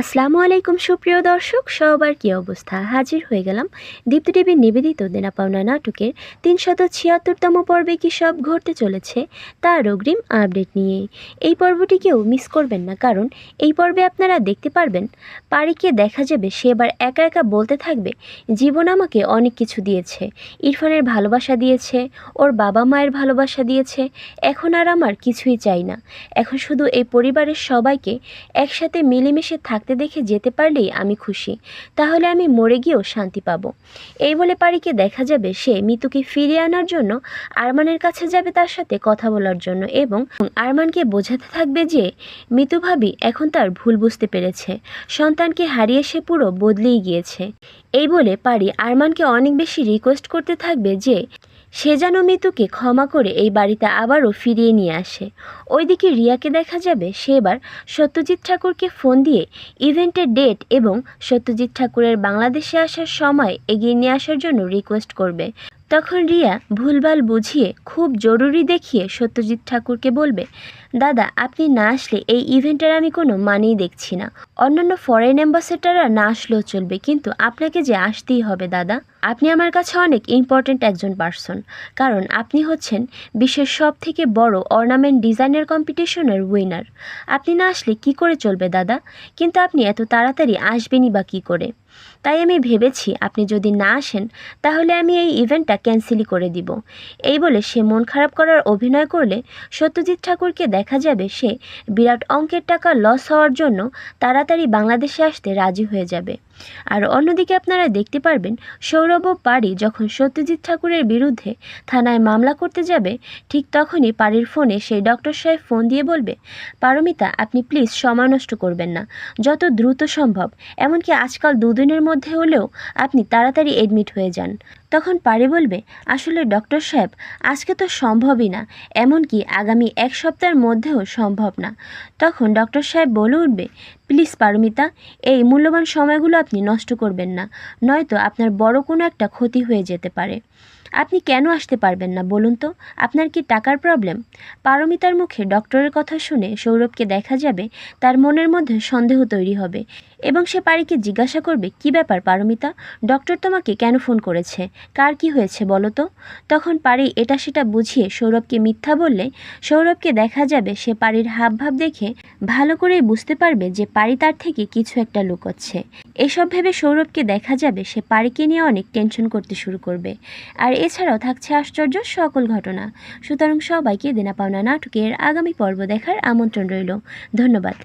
আসসালামু আলাইকুম, সুপ্রিয় দর্শক। সবার কী অবস্থা? হাজির হয়ে গেলাম দীপ্তি টিভির নিবেদিত দেনা পাওনা নাটকের তিনশত ছিয়াত্তরতম পর্বে কী সব ঘটতে চলেছে তার অগ্রিম আপডেট নিয়ে। এই পর্বটিকেও মিস করবেন না, কারণ এই পর্বে আপনারা দেখতে পারবেন পারিকে দেখা যাবে, সে এবার একা একা বলতে থাকবে, জীবন আমাকে অনেক কিছু দিয়েছে। ইরফানের ভালোবাসা দিয়েছে, ওর বাবা মায়ের ভালোবাসা দিয়েছে, এখন আর আমার কিছুই চাই না। এখন শুধু এই পরিবারের সবাইকে একসাথে মিলেমিশে থাকতে দেখে যেতে পারলেই আমি খুশি। তাহলে আমি মরে গিয়েও শান্তি পাবো। এই বলে পারিকে দেখা যাবে, সে মিতুকে ফিরিয়ে আনার জন্য আরমানের কাছে যাবে তার সাথে কথা বলার জন্য এবং আরমানকে বোঝাতে থাকবে যে মিতু ভাবি এখন তার ভুল বুঝতে পেরেছে। সন্তানকে হারিয়ে সে পুরো বদলেই গিয়েছে। এই বলে পারি আরমানকে অনেক বেশি রিকোয়েস্ট করতে থাকবে যে সে যেন মিতুকে ক্ষমা করে এই বাড়িতে আবারও ফিরিয়ে নিয়ে আসে। ওইদিকে রিয়াকে দেখা যাবে সেবার সত্যজিৎ ঠাকুরকে ফোন দিয়ে ইভেন্টের ডেট এবং সত্যজিৎ ঠাকুরের বাংলাদেশে আসার সময় এগিয়ে নিয়ে আসার জন্য রিকোয়েস্ট করবে। তখন রিয়া ভুলভাল বুঝিয়ে খুব জরুরি দেখিয়ে সত্যজিৎ ঠাকুরকে বলবে, দাদা, আপনি না আসলে এই ইভেন্টের আমি কোনো মানেই দেখছি না। অন্যান্য ফরেন অ্যাম্বাসেডাররা না আসলেও চলবে, কিন্তু আপনাকে যে আসতেই হবে, দাদা। আপনি আমার কাছে অনেক ইম্পর্ট্যান্ট একজন পার্সন কারণ আপনি হচ্ছেন বিশ্বের সব থেকে বড় অর্নামেন্ট ডিজাইনের কম্পিটিশনের উইনার আপনি না আসলে কি করে চলবে, দাদা? কিন্তু আপনি এত তাড়াতাড়ি আসবেনই বা কী করে? তাই আমি ভেবেছি আপনি যদি না আসেন, তাহলে আমি এই ইভেন্টটা ক্যান্সেলই করে দিব। এই বলে সে মন খারাপ করার অভিনয় করলে সত্যজিৎ ঠাকুরকে দেখা যাবে সে বিরাট অঙ্কের টাকা লস হওয়ার জন্য তাড়াতাড়ি বাংলাদেশে আসতে রাজি হয়ে যাবে। আর অন্যদিকে আপনারা দেখতে পারবেন সৌরভ পারি যখন সত্যজিৎ ঠাকুরের বিরুদ্ধে থানায় মামলা করতে যাবে, ঠিক তখনই পারির ফোনে সেই ডক্টর সাহেব ফোন দিয়ে বলবে, পারমিতা, আপনি প্লিজ সময় নষ্ট করবেন না, যত দ্রুত সম্ভব। এমনকি আজকাল দুদিনের মধ্যে হলেও আপনি তাড়াতাড়ি এডমিট হয়ে যান। তখন পারি বলবে, আসলে ডক্টর সাহেব, আজকে তো সম্ভবই না, এমনকি আগামী এক সপ্তাহের মধ্যেও সম্ভব না। তখন ডক্টর সাহেব বলে উঠবে প্লিজ পারমিতা, এই মূল্যবান সময়গুলো আপনি নষ্ট করবেন না, নয়তো আপনার বড় কোনো একটা ক্ষতি হয়ে যেতে পারে। আপনি কেন আসতে পারবেন না বলুন তো? আপনার কি টাকার প্রবলেম পারমিতার মুখে ডক্টরের কথা শুনে সৌরভকে দেখা যাবে, তার মনের মধ্যে সন্দেহ তৈরি হবে এবং সে পারিকে জিজ্ঞাসা করবে, কি ব্যাপার পারমিতা? ডক্টর তোমাকে কেন ফোন করেছে? কার কি হয়েছে বলো তো? তখন পারি এটা সেটা বুঝিয়ে সৌরভকে মিথ্যা বললে সৌরভকে দেখা যাবে সে পারির হাবভাব দেখে ভালো করেই বুঝতে পারবে যে পারি তার থেকে কিছু একটা লুকোচ্ছে। এসব ভেবে সৌরভকে দেখা যাবে সে পারিকে নিয়ে অনেক টেনশন করতে শুরু করবে। আর এছাড়াও থাকছে আশ্চর্য সকল ঘটনা। সুতরাং সবাইকে দেনা পাওনা নাটকের আগামী পর্ব দেখার আমন্ত্রণ রইল। ধন্যবাদ।